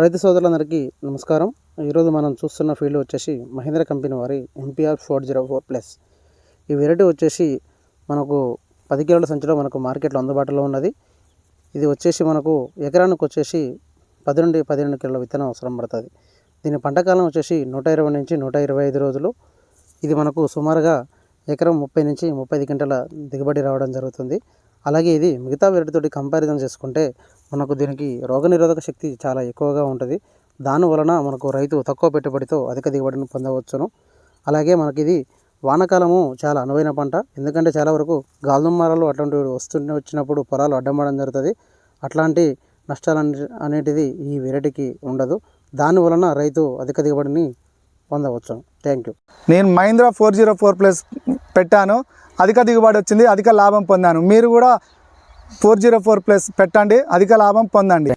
రైతు సోదరులందరికీ నమస్కారం. ఈరోజు మనం చూస్తున్న ఫీల్డ్ వచ్చేసి మహేంద్ర కంపెనీ వారి MPR four zero four plus. ఈ వెరైటీ వచ్చేసి మనకు పది కిలోల సంచిలో మనకు మార్కెట్లో అందుబాటులో ఉన్నది. ఇది వచ్చేసి మనకు ఎకరానికి వచ్చేసి పది నుండి పదిహేను కిలోల విత్తనం అవసరం పడుతుంది. దీని పంటకాలం వచ్చేసి నూట ఇరవై నుంచి నూట ఇరవై ఐదు రోజులు. ఇది మనకు సుమారుగా ఎకరం ముప్పై నుంచి ముప్పై ఐదు గంటల దిగుబడి రావడం జరుగుతుంది. అలాగే ఇది మిగతా వెరైటీతోటి కంపారిజన్ చేసుకుంటే మనకు దీనికి రోగనిరోధక శక్తి చాలా ఎక్కువగా ఉంటుంది. దాని వలన మనకు రైతు తక్కువ పెట్టుబడితో అధిక దిగుబడిని పొందవచ్చును. అలాగే మనకి ఇది వానాకాలము చాలా అనువైన పంట. ఎందుకంటే చాలా వరకు గాల్దుమ్మారాలు అటువంటి వస్తుండే వచ్చినప్పుడు పొలాలు అడ్డమడం జరుగుతుంది. అట్లాంటి నష్టాలు అనే- అనేటిది ఈ వెరైటీకి ఉండదు. దాని వలన రైతు అధిక దిగుబడిని పొందవచ్చును. Thank you. నేను Mahindra four zero four plus పెట్టాను. అధిక దిగుబడి వచ్చింది అధిక లాభం పొందాను. మీరు కూడా ఫోర్ జీరో ఫోర్ ప్లస్ పెట్టండి. అధిక లాభం పొందండి.